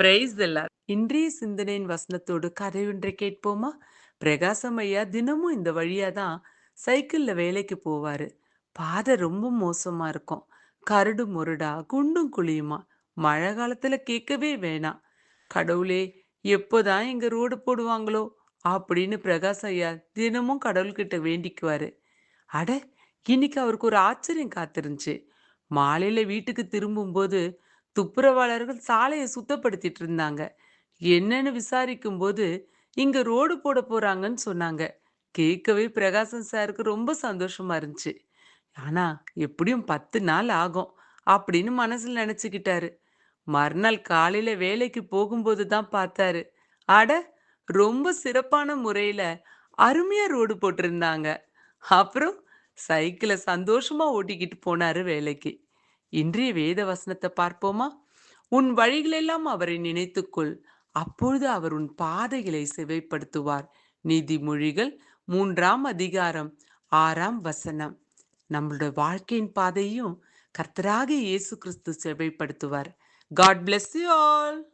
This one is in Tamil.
பிரைஸ் எல்லார் இன்றைய சிந்தனையின் வசனத்தோடு கதை ஒன்றை கேட்போமா? பிரகாசம் ஐயா தினமும் இந்த வழியா தான் சைக்கிள்ல வேலைக்கு போவாரு. பாதை ரொம்ப மோசமா இருக்கும். கரடு முரடா குண்டும் குழியுமா? மழை காலத்துல கேட்கவே வேணாம். கடவுளே எப்போதான் இங்க ரோடு போடுவாங்களோ? அப்படின்னு பிரகாஷ் ஐயா தினமும் கடவுள்கிட்ட வேண்டிக்குவாரு. அட இன்னைக்கு அவருக்கு ஒரு ஆச்சரியம் காத்திருந்துச்சு. மாலையில வீட்டுக்கு திரும்பும்போது துப்புரவாளர்கள் சாலையை சுத்தப்படுத்திட்டு இருந்தாங்க. என்னன்னு விசாரிக்கும் போது இங்க ரோடு போட போறாங்கன்னு சொன்னாங்க. கேட்கவே பிரகாசன் சாருக்கு ரொம்ப சந்தோஷமா இருந்துச்சு. ஆனா எப்படியும் பத்து நாள் ஆகும் அப்படின்னு மனசுல நினைச்சுக்கிட்டாரு. மறுநாள் காலையில வேலைக்கு போகும்போது தான் பார்த்தாரு. அட ரொம்ப சிறப்பான முறையில அருமையா ரோடு போட்டிருந்தாங்க. அப்புறம் சைக்கிளை சந்தோஷமா ஓட்டிக்கிட்டு போனாரு வேலைக்கு. இன்றைய வேத வசனத்தை பார்ப்போமா? உன் வழிகளெல்லாம் அவரை நினைத்துக்கொள். அப்பொழுது அவர் உன் பாதைகளை செவைப்படுத்துவார். நீதிமொழிகள் மூன்றாம் அதிகாரம் ஆறாம் வசனம். நம்மளோட வாழ்க்கையின் பாதையும் கர்த்தராக இயேசு கிறிஸ்து செவைப்படுத்துவார். God bless you all